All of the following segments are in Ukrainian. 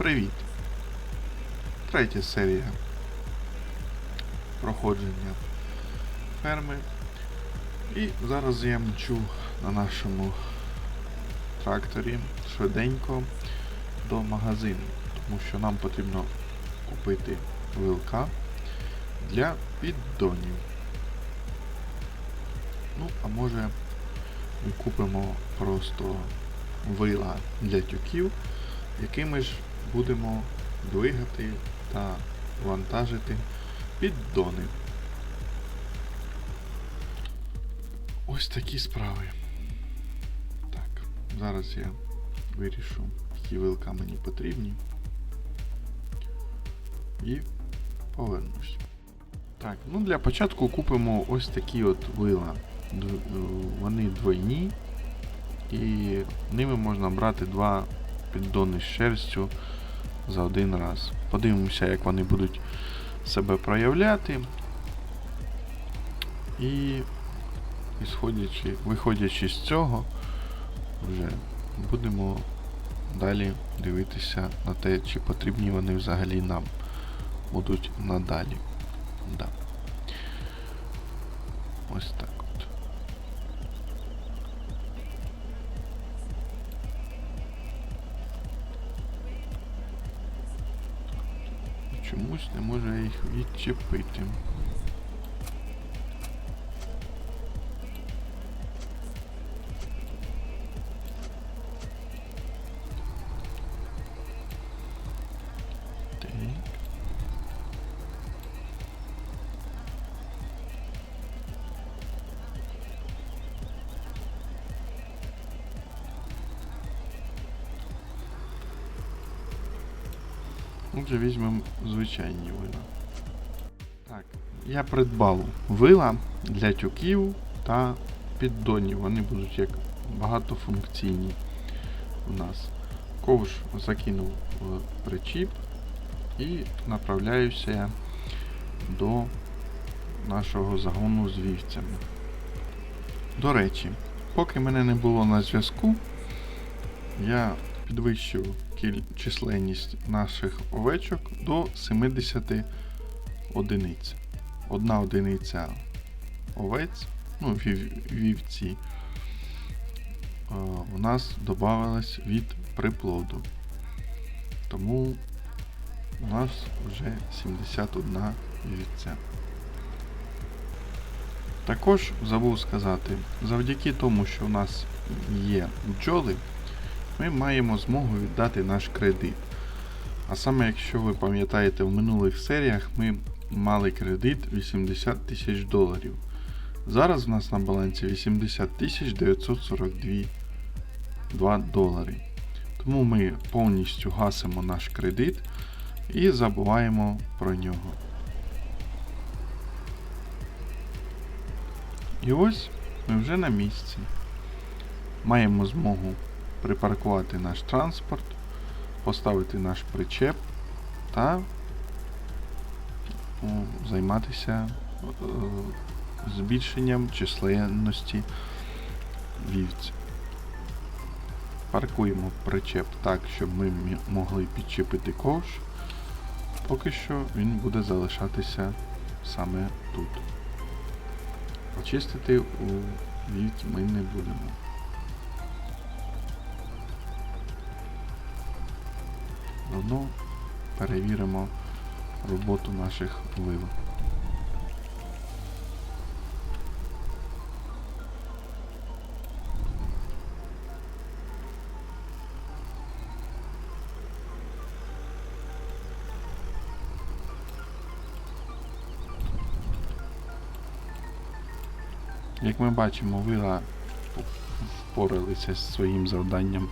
Привіт! Третя серія проходження ферми. І зараз я мчу на нашому тракторі швиденько до магазину, тому що нам потрібно купити вилка для піддонів. Ну, а може ми купимо просто вила для тюків, якими ж будемо двигати та вантажити піддони. Ось такі справи. Так, зараз я вирішу, які вилка мені потрібні. І повернусь. Так, ну для початку купимо ось такі от вила. Вони двойні. І ними можна брати два піддони з шерстю за один раз. Подивимося, як вони будуть себе проявляти. І ісходячи, виходячи з цього, вже будемо далі дивитися на те, чи потрібні вони взагалі нам будуть надалі. Да. Ось так Чомусь не може їх відчепити. Отже, візьмемо звичайні вила. Так, я придбав вила для тюків та піддонів. Вони будуть як багатофункційні у нас. Ковш закинув в причіп і направляюся я до нашого загону з вівцями. До речі, поки мене не було на зв'язку, я підвищив численність наших овечок до 70 одиниць. Одна одиниця овець, ну, вів... вівці, е, у нас додавалась від приплоду. Тому у нас вже 71 вівця. Також забув сказати, завдяки тому, що у нас є бджоли, ми маємо змогу віддати наш кредит. А саме, якщо ви пам'ятаєте, в минулих серіях ми мали кредит 80 тисяч доларів. Зараз в нас на балансі 80 тисяч 942 2 долари. Тому ми повністю гасимо наш кредит і забуваємо про нього. І ось ми вже на місці. Маємо змогу припаркувати наш транспорт, поставити наш причеп та ну, займатися е, збільшенням численності вівць. Паркуємо причеп так, щоб ми могли підчепити ковш. Поки що він буде залишатися саме тут. Очистити у вівць ми не будемо. Заодно перевіримо роботу наших вил. Як ми бачимо, вила впоралися з своїм завданням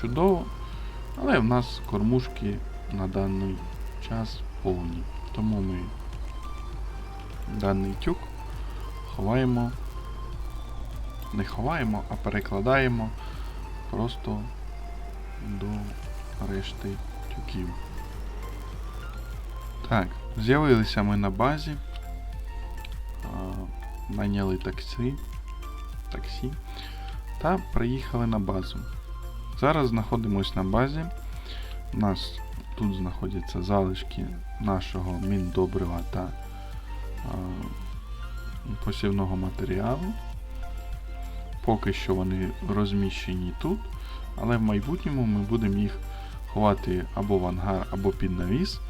чудово, але в нас кормушки на даний час повні. Тому ми даний тюк ховаємо, не ховаємо, а перекладаємо просто до решти тюків. Так, з'явилися ми на базі. Найняли таксі, таксі та приїхали на базу. Зараз знаходимось на базі. У нас тут знаходяться залишки нашого міндобрива та а, посівного матеріалу. Поки що вони розміщені тут, але в майбутньому ми будемо їх ховати або в ангар, або під навіс,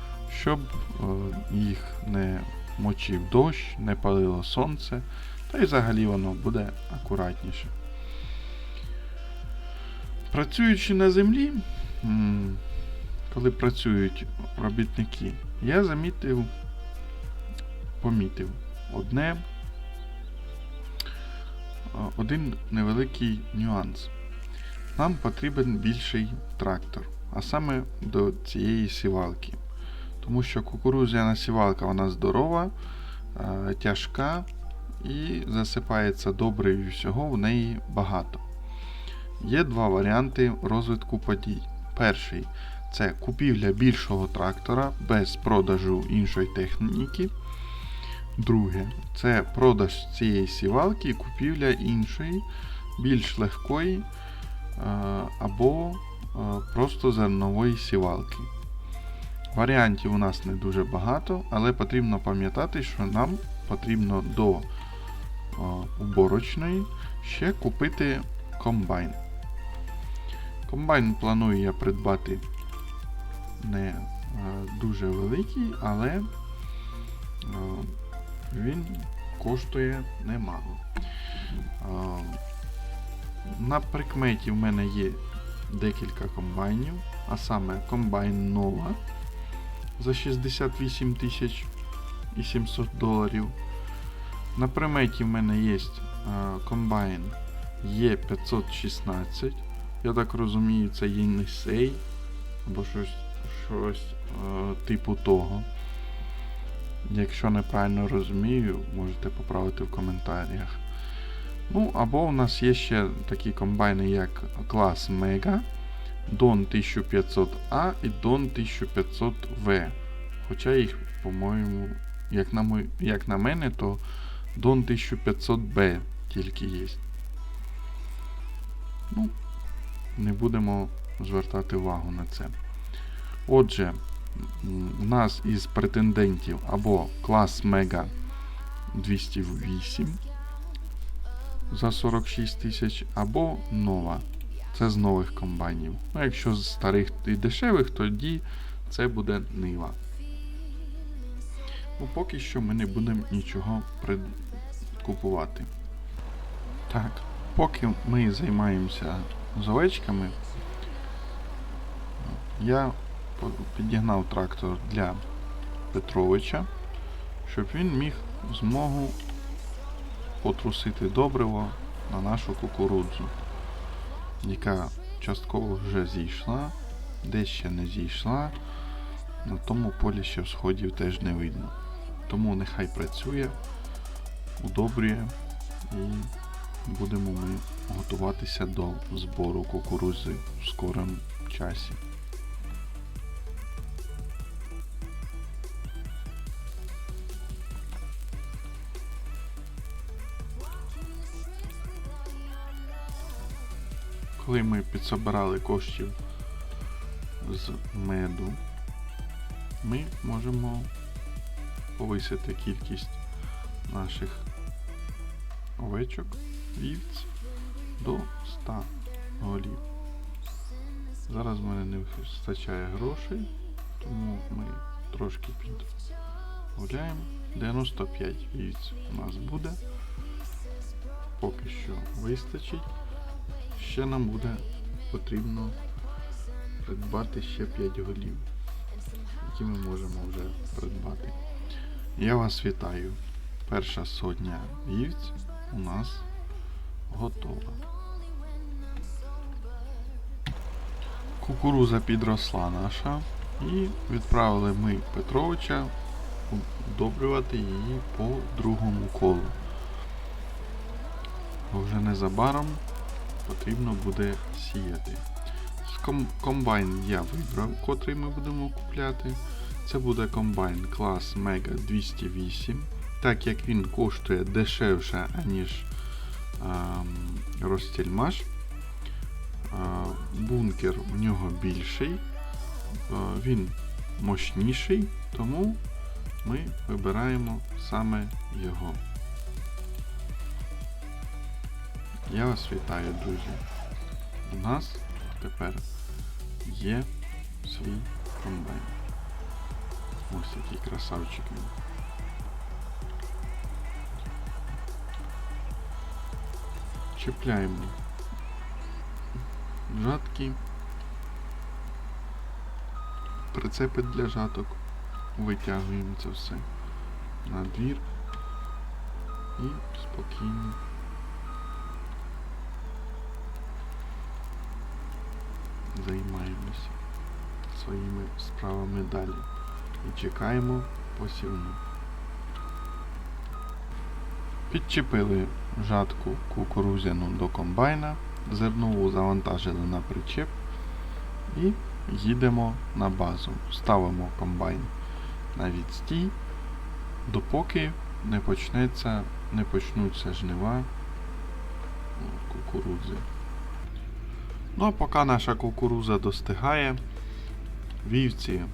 щоб е, їх не мочив дощ, не палило сонце, та й взагалі воно буде акуратніше. Працюючи на землі, коли працюють робітники, я замітив, помітив одне, один невеликий нюанс. Нам потрібен більший трактор, а саме до цієї сівалки. Тому що кукурудзяна сівалка вона здорова, тяжка і засипається добре і всього в неї багато. Є два варіанти розвитку подій. Перший це купівля більшого трактора без продажу іншої техніки. Друге це продаж цієї сівалки і купівля іншої, більш легкої е, або е, просто зернової сівалки. Варіантів у нас не дуже багато, але потрібно пам'ятати, що нам потрібно до о, уборочної ще купити комбайн. Комбайн планую я придбати не е, дуже великий, але е, він коштує немало. Е, на прикметі в мене є декілька комбайнів, а саме комбайн Нова за 68 тисяч і 700 доларів. На приметі в мене є комбайн Е516. Я так розумію, це Єнісей або щось, щось е, типу того. Якщо неправильно розумію, можете поправити в коментарях. Ну, або у нас є ще такі комбайни, як клас Mega, Don 1500A і Don 1500V. Хоча їх, по-моєму, як на, мой, як на мене, то Don 1500B тільки є. Ну, не будемо звертати увагу на це. Отже, у нас із претендентів або клас Mega 208 за 46 тисяч, або нова. Це з нових комбайнів. Ну, якщо з старих і дешевих, тоді це буде нива. Ну, поки що ми не будемо нічого купувати. Так, поки ми займаємося з овечками, я підігнав трактор для Петровича, щоб він міг змогу потрусити добриво на нашу кукурудзу, яка частково вже зійшла, де ще не зійшла. На тому полі ще сходів теж не видно. Тому нехай працює, удобрює і будемо ми готуватися до збору кукурудзи в скорому часі. Коли ми підсобирали коштів з меду, ми можемо повисити кількість наших овечок, вівць до 100 голів. Зараз в мене не вистачає грошей, тому ми трошки підгуляємо. 95 вівць у нас буде. Поки що вистачить. Ще нам буде потрібно придбати ще 5 голів, які ми можемо вже придбати. Я вас вітаю. Перша сотня вівць у нас готова. Кукуруза підросла наша і відправили ми Петровича удобрювати її по другому колу. Бо вже незабаром потрібно буде сіяти. Комбайн я вибрав, котрий ми будемо купляти. Це буде комбайн клас Mega 208. Так як він коштує дешевше, аніж ем, Ростельмаш. Е, бункер у нього більший. е, він мощніший, тому ми вибираємо саме його. Я вас вітаю, друзі. У нас тепер є свій комбайн. Ось який красавчик він. Чіпляємо. Жатки, прицепи для жаток, витягуємо це все на двір. І спокійно. Займаємося своїми справами далі. І чекаємо посівну. Підчепили жатку кукурузяну до комбайна, зернову завантажили на причеп і їдемо на базу. Ставимо комбайн на відстій, допоки не почнеться, не почнуться жнива кукурудзи. Ну а поки наша кукуруза достигає, вівці е,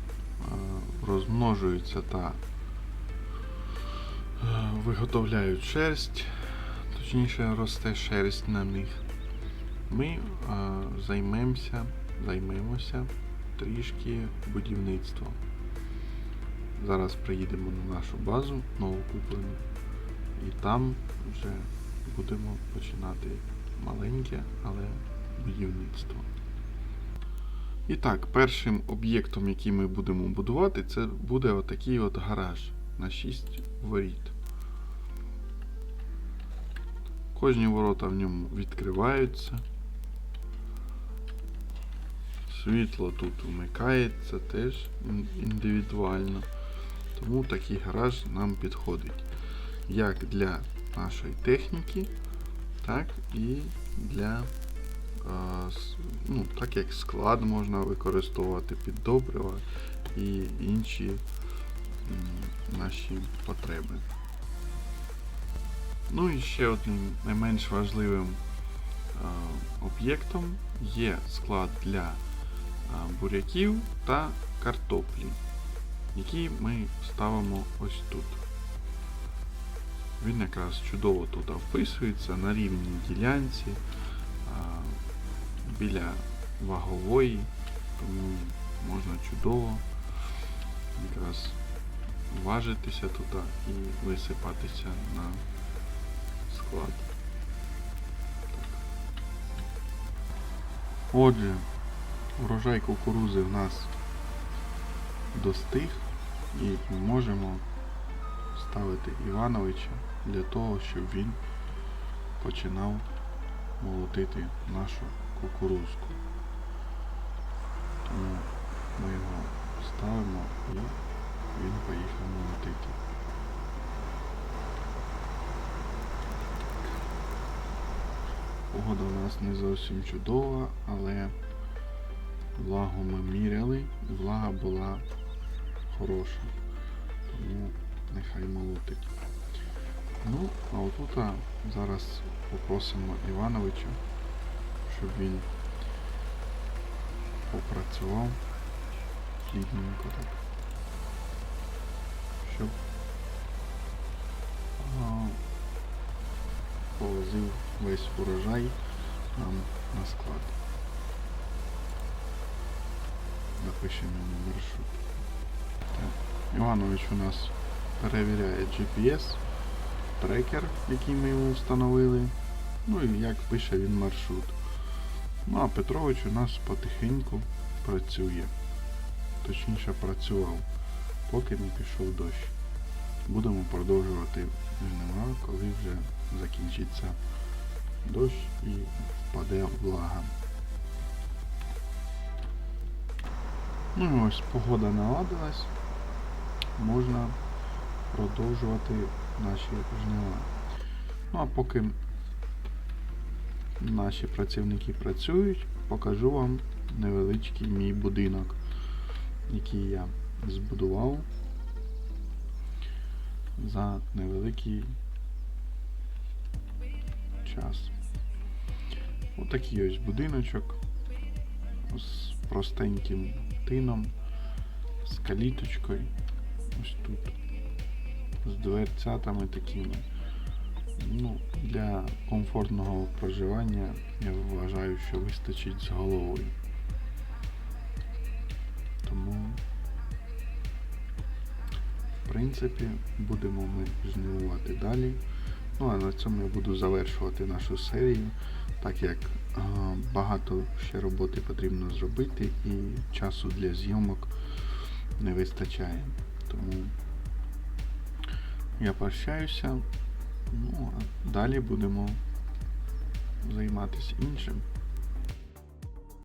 розмножуються та виготовляють шерсть, точніше росте шерсть на них. Ми е, займемося, займемося трішки будівництвом. Зараз приїдемо на нашу базу новокуплену і там вже будемо починати маленьке, але будівництво. І так, першим об'єктом, який ми будемо будувати, це буде отакий от гараж на 6 воріт. Кожні ворота в ньому відкриваються. Світло тут вмикається теж індивідуально. Тому такий гараж нам підходить як для нашої техніки, так і для ну, так як склад можна використовувати під добрива і інші наші потреби. Ну і ще одним не менш важливим об'єктом є склад для буряків та картоплі, які ми ставимо ось тут. Він якраз чудово тут вписується на рівній ділянці біля вагової, тому можна чудово якраз важитися тут і висипатися на склад. Отже, урожай кукурузи в нас достиг і можемо ставити Івановича для того, щоб він починав молотити нашу кукурузку. Тому ми його ставимо і він поїхав молотити. Погода у нас не зовсім чудова, але влагу ми міряли, влага була хороша. Тому нехай молотить. Ну, а отут зараз попросимо Івановича, щоб він попрацював плідненько так. Щоб повозив весь урожай нам на склад. Напишемо йому маршрут. Так. Іванович у нас перевіряє GPS, трекер, який ми йому встановили. Ну і як пише він маршрут. Ну а Петрович у нас потихеньку працює. Точніше працював, поки не пішов дощ. Будемо продовжувати жнива, коли вже закінчиться дощ і впаде влага. Ну і ось погода наладилась можна продовжувати наші жнива. Ну а поки наші працівники працюють, покажу вам невеличкий мій будинок, який я збудував за невеликий час. Отакий ось будиночок з простеньким Бронепластином, з каліточкою. Ось тут. З дверцятами такими. Ну, для комфортного проживання я вважаю, що вистачить з головою. Принципі, будемо ми жнивувати далі. Ну а на цьому я буду завершувати нашу серію, так як е, багато ще роботи потрібно зробити і часу для зйомок не вистачає. Тому я прощаюся. Ну а далі будемо займатися іншим.